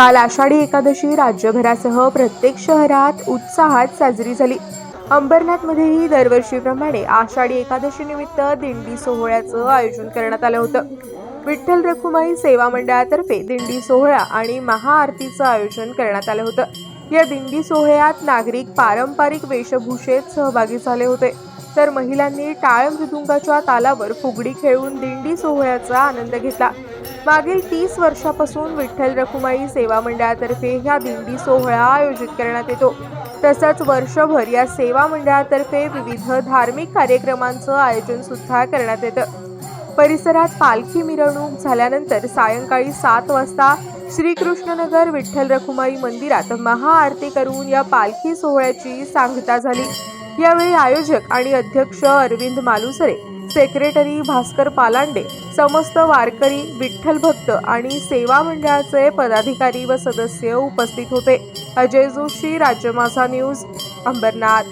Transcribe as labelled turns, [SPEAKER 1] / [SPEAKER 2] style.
[SPEAKER 1] काल आषाढी एकादशी राज्यभरासह प्रत्येक शहरात उत्साहात साजरी झाली. अंबरनाथमध्येही दरवर्षीप्रमाणे आषाढी एकादशीनिमित्त दिंडी सोहळ्याचं आयोजन करण्यात आलं होतं. विठ्ठल रखुमाई सेवा मंडळातर्फे दिंडी सोहळा आणि महाआरतीचं आयोजन करण्यात आलं होतं. या दिंडी सोहळ्यात नागरिक पारंपरिक वेशभूषेत सहभागी झाले होते. तर महिलांनी टाळ मृदुंगाच्या तालावर फुगडी खेळून दिंडी सोहळ्याचा आनंद घेतला. मागील तीस वर्षापासून विठ्ठल रखुमाई सेवा मंडळातर्फे ह्या दिंडी सोहळा आयोजित करण्यात येतो. तसंच वर्षभर या सेवा मंडळातर्फे विविध धार्मिक कार्यक्रमांचं आयोजन सुद्धा करण्यात येतं. परिसरात पालखी मिरवणूक झाल्यानंतर सायंकाळी सात वाजता श्रीकृष्णनगर विठ्ठल रखुमाई मंदिरात महाआरती करून या पालखी सोहळ्याची सांगता झाली. यावेळी आयोजक आणि अध्यक्ष अरविंद मालुसरे सेक्रेटरी भास्कर पालांडे समस्त वारकरी विठ्ठल भक्त आणि सेवा मंडळाचे पदाधिकारी व सदस्य उपस्थित होते. अजय जोशी राज्य माझा न्यूज अंबरनाथ.